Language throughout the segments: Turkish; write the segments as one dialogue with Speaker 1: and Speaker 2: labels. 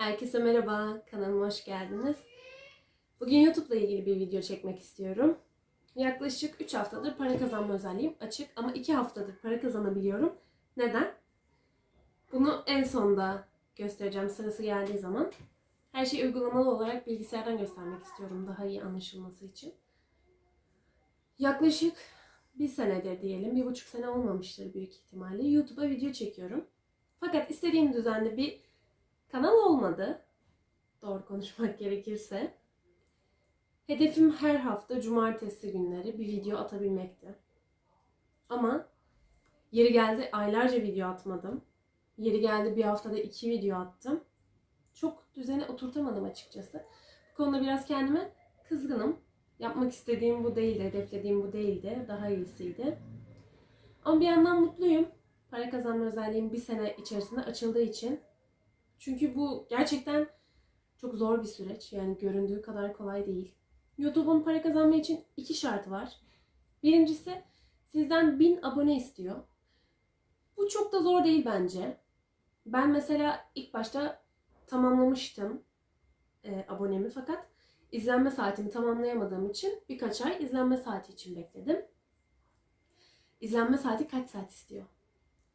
Speaker 1: Herkese merhaba, kanalıma hoş geldiniz. Bugün YouTube'la ilgili bir video çekmek istiyorum. Yaklaşık 3 haftadır para kazanma özelliğim açık ama 2 haftadır para kazanabiliyorum. Neden? Bunu en sonda göstereceğim sırası geldiği zaman. Her şeyi uygulamalı olarak bilgisayardan göstermek istiyorum daha iyi anlaşılması için. Yaklaşık bir senedir diyelim, bir buçuk sene olmamıştır büyük ihtimalle YouTube'a video çekiyorum. Fakat istediğim düzende bir kanal olmadı. Doğru konuşmak gerekirse. Hedefim her hafta cumartesi günleri bir video atabilmekti. Ama yeri geldi aylarca video atmadım. Yeri geldi bir haftada iki video attım. Çok düzene oturtamadım açıkçası. Bu konuda biraz kendime kızgınım. Yapmak istediğim bu değildi, hedeflediğim bu değildi. Daha iyisiydi. Ama bir yandan mutluyum. Para kazanma özelliğim bir sene içerisinde açıldığı için. Çünkü bu gerçekten çok zor bir süreç. Yani göründüğü kadar kolay değil. YouTube'un para kazanma için iki şartı var. Birincisi sizden 1000 abone istiyor. Bu çok da zor değil bence. Ben mesela ilk başta tamamlamıştım e, abonemi fakat izlenme saatimi tamamlayamadığım için birkaç ay izlenme saati için bekledim. İzlenme saati kaç saat istiyor?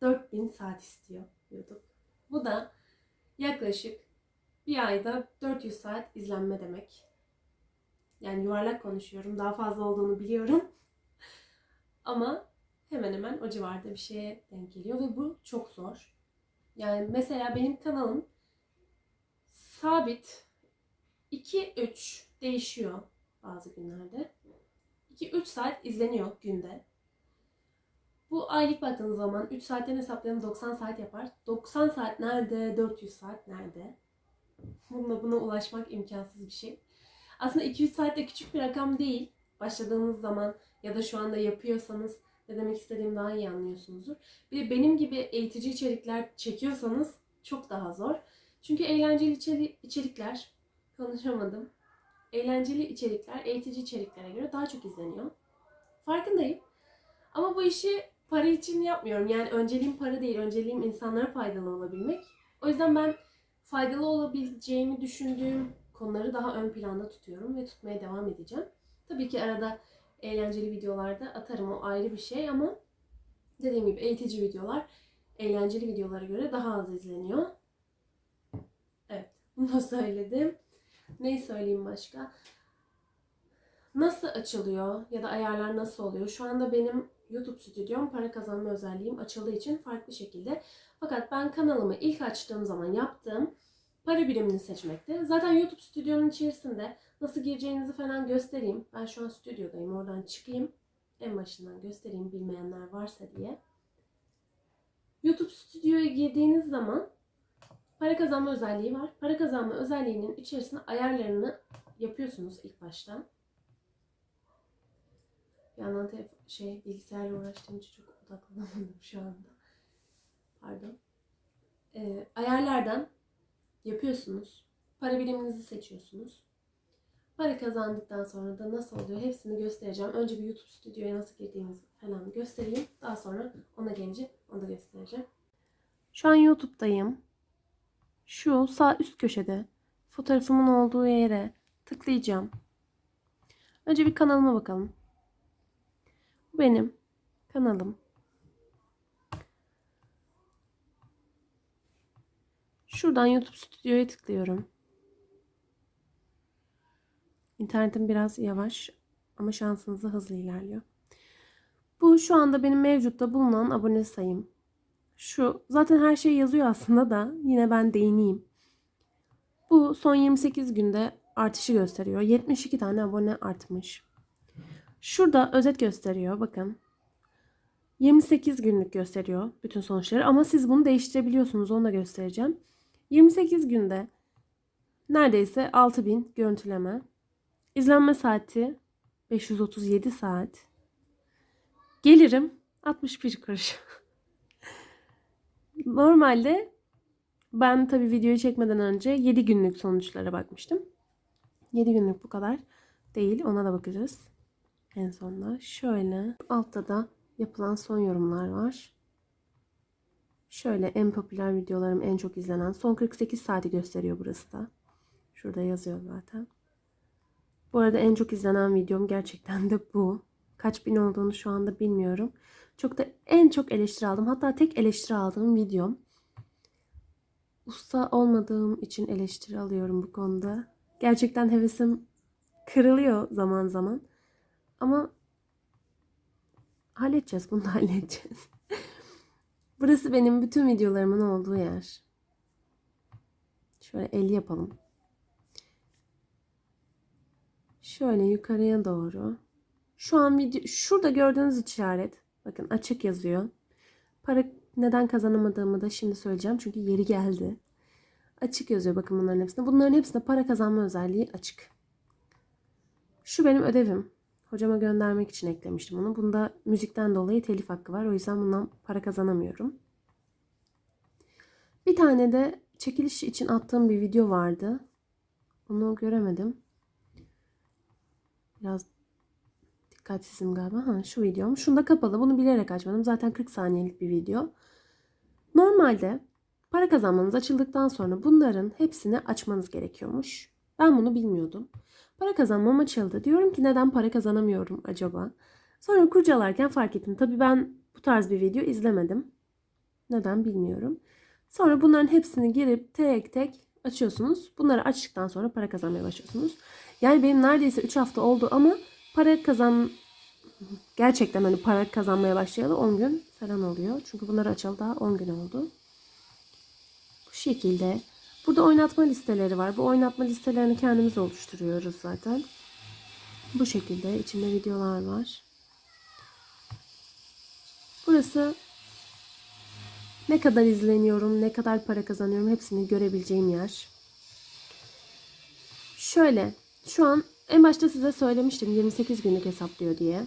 Speaker 1: 4000 saat istiyor YouTube. Bu da yaklaşık bir ayda 400 saat izlenme demek. Yani yuvarlak konuşuyorum. Daha fazla olduğunu biliyorum. Ama hemen hemen o civarda bir şeye denk geliyor ve bu çok zor. Yani mesela benim kanalım sabit 2-3 değişiyor bazı günlerde. 2-3 saat izleniyor günde. Aylık baktığınız zaman 3 saatten hesaplayalım 90 saat yapar. 90 saat nerede? 400 saat nerede? Bununla buna ulaşmak imkansız bir şey. Aslında 2-3 saat de küçük bir rakam değil. Başladığınız zaman ya da şu anda yapıyorsanız ne demek istediğimi daha iyi anlıyorsunuzdur. Bir de benim gibi eğitici içerikler çekiyorsanız çok daha zor. Çünkü eğlenceli içeri- içerikler, konuşamadım. Eğlenceli içerikler eğitici içeriklere göre daha çok izleniyor. Farkındayım. Ama bu işi para için yapmıyorum. Yani önceliğim para değil, önceliğim insanlara faydalı olabilmek. O yüzden ben faydalı olabileceğimi düşündüğüm konuları daha ön planda tutuyorum ve tutmaya devam edeceğim. Tabii ki arada eğlenceli videolarda atarım o ayrı bir şey ama dediğim gibi eğitici videolar eğlenceli videolara göre daha az izleniyor. Evet, bunu da söyledim. Neyi söyleyeyim başka? Nasıl açılıyor ya da ayarlar nasıl oluyor? Şu anda benim YouTube stüdyom para kazanma özelliğim açıldığı için farklı şekilde. Fakat ben kanalımı ilk açtığım zaman yaptığım para birimini seçmekte. Zaten YouTube stüdyonun içerisinde nasıl gireceğinizi falan göstereyim. Ben şu an stüdyodayım. Oradan çıkayım. En başından göstereyim bilmeyenler varsa diye. YouTube stüdyoya girdiğiniz zaman para kazanma özelliği var. Para kazanma özelliğinin içerisine ayarlarını yapıyorsunuz ilk başta. Bir yandan telefon, şey bilgisayarla uğraştığım için çok odaklanamadım şu anda. Pardon. Ee, ayarlardan yapıyorsunuz. Para biriminizi seçiyorsunuz. Para kazandıktan sonra da nasıl oluyor hepsini göstereceğim. Önce bir YouTube stüdyoya nasıl girdiğinizi falan göstereyim. Daha sonra ona gelince onu da göstereceğim. Şu an YouTube'dayım. Şu sağ üst köşede fotoğrafımın olduğu yere tıklayacağım. Önce bir kanalıma bakalım. Bu benim kanalım. Şuradan YouTube Stüdyo'ya tıklıyorum. İnternetim biraz yavaş ama şansınızı hızlı ilerliyor. Bu şu anda benim mevcutta bulunan abone sayım. Şu zaten her şey yazıyor aslında da yine ben değineyim. Bu son 28 günde artışı gösteriyor. 72 tane abone artmış. Şurada özet gösteriyor bakın. 28 günlük gösteriyor bütün sonuçları ama siz bunu değiştirebiliyorsunuz onu da göstereceğim. 28 günde neredeyse 6000 görüntüleme. İzlenme saati 537 saat. Gelirim 61 kuruş. Normalde ben tabii videoyu çekmeden önce 7 günlük sonuçlara bakmıştım. 7 günlük bu kadar değil. Ona da bakacağız. En sonunda şöyle altta da yapılan son yorumlar var. Şöyle en popüler videolarım en çok izlenen son 48 saati gösteriyor burası da. Şurada yazıyor zaten. Bu arada en çok izlenen videom gerçekten de bu. Kaç bin olduğunu şu anda bilmiyorum. Çok da en çok eleştiri aldım. Hatta tek eleştiri aldığım videom. Usta olmadığım için eleştiri alıyorum bu konuda. Gerçekten hevesim kırılıyor zaman zaman. Ama halledeceğiz. Bunu da halledeceğiz. Burası benim bütün videolarımın olduğu yer. Şöyle el yapalım. Şöyle yukarıya doğru. Şu an video şurada gördüğünüz işaret. Bakın açık yazıyor. Para neden kazanamadığımı da şimdi söyleyeceğim. Çünkü yeri geldi. Açık yazıyor bakın bunların hepsinde. Bunların hepsinde para kazanma özelliği açık. Şu benim ödevim. Hocama göndermek için eklemiştim onu. Bunda müzikten dolayı telif hakkı var. O yüzden bundan para kazanamıyorum. Bir tane de çekiliş için attığım bir video vardı. Onu göremedim. Biraz dikkatsizim galiba. Ha, şu videom. Şunda kapalı. Bunu bilerek açmadım. Zaten 40 saniyelik bir video. Normalde para kazanmanız açıldıktan sonra bunların hepsini açmanız gerekiyormuş. Ben bunu bilmiyordum. Para kazanmam açıldı. Diyorum ki neden para kazanamıyorum acaba? Sonra kurcalarken fark ettim. Tabii ben bu tarz bir video izlemedim. Neden bilmiyorum. Sonra bunların hepsini girip tek tek açıyorsunuz. Bunları açtıktan sonra para kazanmaya başlıyorsunuz. Yani benim neredeyse 3 hafta oldu ama para kazan gerçekten hani para kazanmaya başlayalı 10 gün falan oluyor. Çünkü bunları açalı daha 10 gün oldu. Bu şekilde. Burada oynatma listeleri var. Bu oynatma listelerini kendimiz oluşturuyoruz zaten. Bu şekilde içinde videolar var. Burası ne kadar izleniyorum, ne kadar para kazanıyorum hepsini görebileceğim yer. Şöyle, şu an en başta size söylemiştim 28 günlük hesaplıyor diye.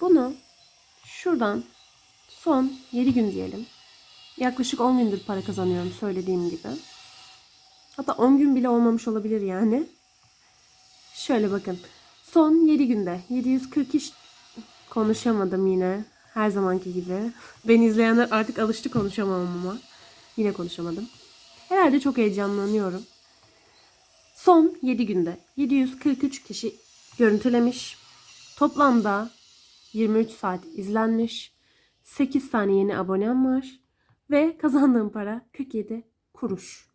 Speaker 1: Bunu şuradan son 7 gün diyelim. Yaklaşık 10 gündür para kazanıyorum söylediğim gibi. Hatta 10 gün bile olmamış olabilir yani. Şöyle bakın. Son 7 günde 740 iş konuşamadım yine. Her zamanki gibi. Beni izleyenler artık alıştı konuşamam ama. Yine konuşamadım. Herhalde çok heyecanlanıyorum. Son 7 günde 743 kişi görüntülemiş. Toplamda 23 saat izlenmiş. 8 tane yeni abonem var. Ve kazandığım para 47 kuruş.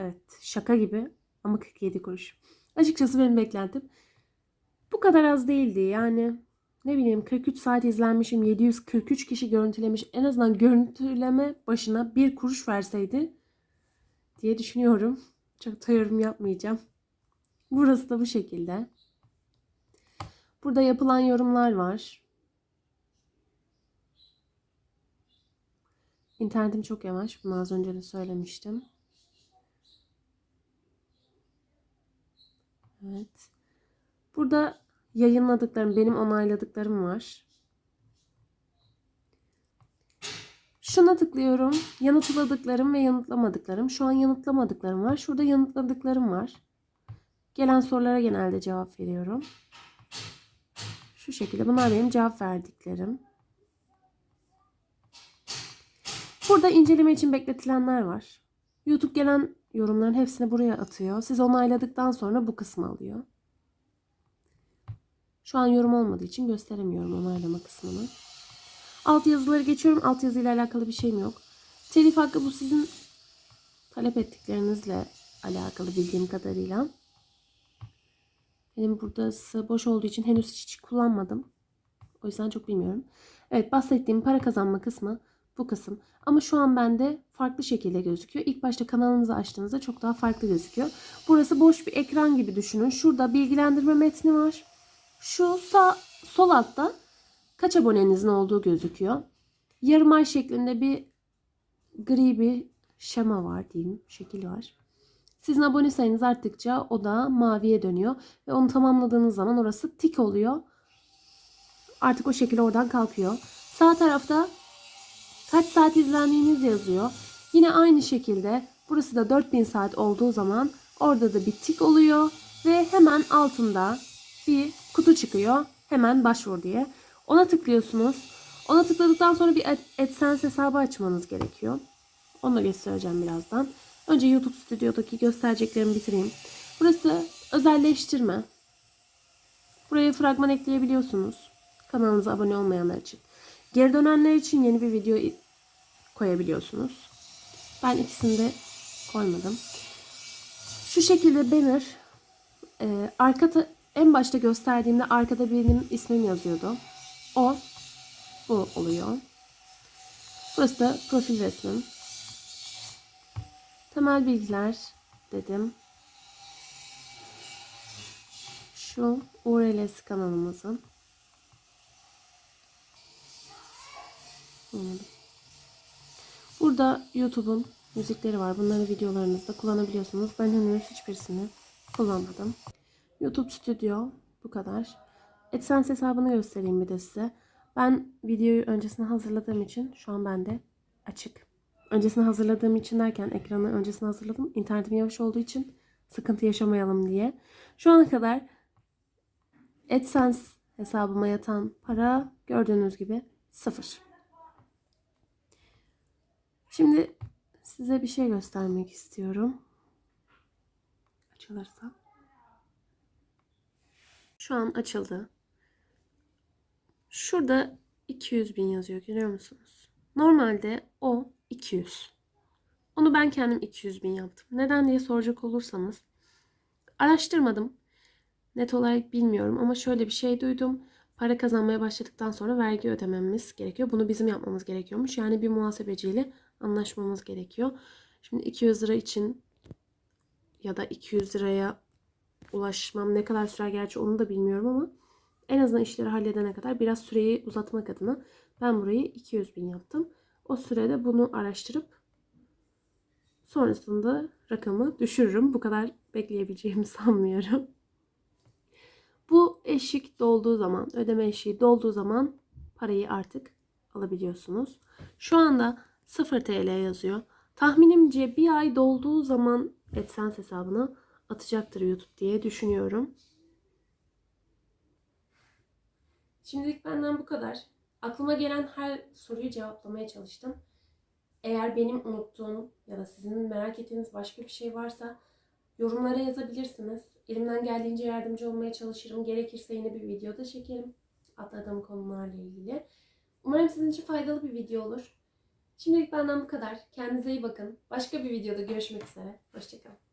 Speaker 1: Evet şaka gibi ama 47 kuruş. Açıkçası benim beklentim bu kadar az değildi. Yani ne bileyim 43 saat izlenmişim 743 kişi görüntülemiş en azından görüntüleme başına bir kuruş verseydi diye düşünüyorum. Çok da yorum yapmayacağım. Burası da bu şekilde. Burada yapılan yorumlar var. İnternetim çok yavaş. Bunu az önce de söylemiştim. Evet. Burada yayınladıklarım, benim onayladıklarım var. Şuna tıklıyorum. Yanıtladıklarım ve yanıtlamadıklarım. Şu an yanıtlamadıklarım var. Şurada yanıtladıklarım var. Gelen sorulara genelde cevap veriyorum. Şu şekilde. Bunlar benim cevap verdiklerim. Burada inceleme için bekletilenler var. YouTube gelen yorumların hepsini buraya atıyor. Siz onayladıktan sonra bu kısmı alıyor. Şu an yorum olmadığı için gösteremiyorum onaylama kısmını. Alt yazıları geçiyorum. Alt yazıyla alakalı bir şeyim yok. Telif hakkı bu sizin talep ettiklerinizle alakalı bildiğim kadarıyla. Benim burası boş olduğu için henüz hiç kullanmadım. O yüzden çok bilmiyorum. Evet bahsettiğim para kazanma kısmı bu kısım. Ama şu an bende farklı şekilde gözüküyor. İlk başta kanalınızı açtığınızda çok daha farklı gözüküyor. Burası boş bir ekran gibi düşünün. Şurada bilgilendirme metni var. Şu sağ sol altta kaç abonenizin olduğu gözüküyor. Yarım ay şeklinde bir gri bir şema var diyeyim. Şekil var. Sizin abone sayınız arttıkça o da maviye dönüyor. Ve onu tamamladığınız zaman orası tik oluyor. Artık o şekilde oradan kalkıyor. Sağ tarafta kaç saat izlendiğiniz yazıyor. Yine aynı şekilde burası da 4000 saat olduğu zaman orada da bir tik oluyor. Ve hemen altında bir kutu çıkıyor. Hemen başvur diye. Ona tıklıyorsunuz. Ona tıkladıktan sonra bir Ad- AdSense hesabı açmanız gerekiyor. Onu da göstereceğim birazdan. Önce YouTube Stüdyo'daki göstereceklerimi bitireyim. Burası özelleştirme. Buraya fragman ekleyebiliyorsunuz. Kanalınıza abone olmayanlar için. Geri dönenler için yeni bir video koyabiliyorsunuz. Ben ikisini de koymadım. Şu şekilde banner e, arka en başta gösterdiğimde arkada benim ismim yazıyordu. O bu oluyor. Burası da profil resmim. Temel bilgiler dedim. Şu URL'si kanalımızın. Anladım. Burada YouTube'un müzikleri var. Bunları videolarınızda kullanabiliyorsunuz. Ben henüz hiçbirisini kullanmadım. YouTube Studio bu kadar. AdSense hesabını göstereyim bir de size. Ben videoyu öncesine hazırladığım için şu an bende açık. Öncesine hazırladığım için derken ekranı öncesine hazırladım. İnternetim yavaş olduğu için sıkıntı yaşamayalım diye. Şu ana kadar AdSense hesabıma yatan para gördüğünüz gibi sıfır. Şimdi size bir şey göstermek istiyorum. Açılırsa. Şu an açıldı. Şurada 200 bin yazıyor görüyor musunuz? Normalde o 200. Onu ben kendim 200 bin yaptım. Neden diye soracak olursanız araştırmadım. Net olarak bilmiyorum ama şöyle bir şey duydum. Para kazanmaya başladıktan sonra vergi ödememiz gerekiyor. Bunu bizim yapmamız gerekiyormuş. Yani bir muhasebeciyle anlaşmamız gerekiyor. Şimdi 200 lira için ya da 200 liraya ulaşmam ne kadar sürer gerçi onu da bilmiyorum ama en azından işleri halledene kadar biraz süreyi uzatmak adına ben burayı 200 bin yaptım. O sürede bunu araştırıp sonrasında rakamı düşürürüm. Bu kadar bekleyebileceğimi sanmıyorum. Bu eşik dolduğu zaman, ödeme eşiği dolduğu zaman parayı artık alabiliyorsunuz. Şu anda 0 TL yazıyor. Tahminimce bir ay dolduğu zaman AdSense hesabına atacaktır YouTube diye düşünüyorum. Şimdilik benden bu kadar. Aklıma gelen her soruyu cevaplamaya çalıştım. Eğer benim unuttuğum ya da sizin merak ettiğiniz başka bir şey varsa yorumlara yazabilirsiniz. Elimden geldiğince yardımcı olmaya çalışırım. Gerekirse yine bir video da çekerim. Atladığım konularla ilgili. Umarım sizin için faydalı bir video olur. Şimdilik benden bu kadar. Kendinize iyi bakın. Başka bir videoda görüşmek üzere. Hoşçakalın.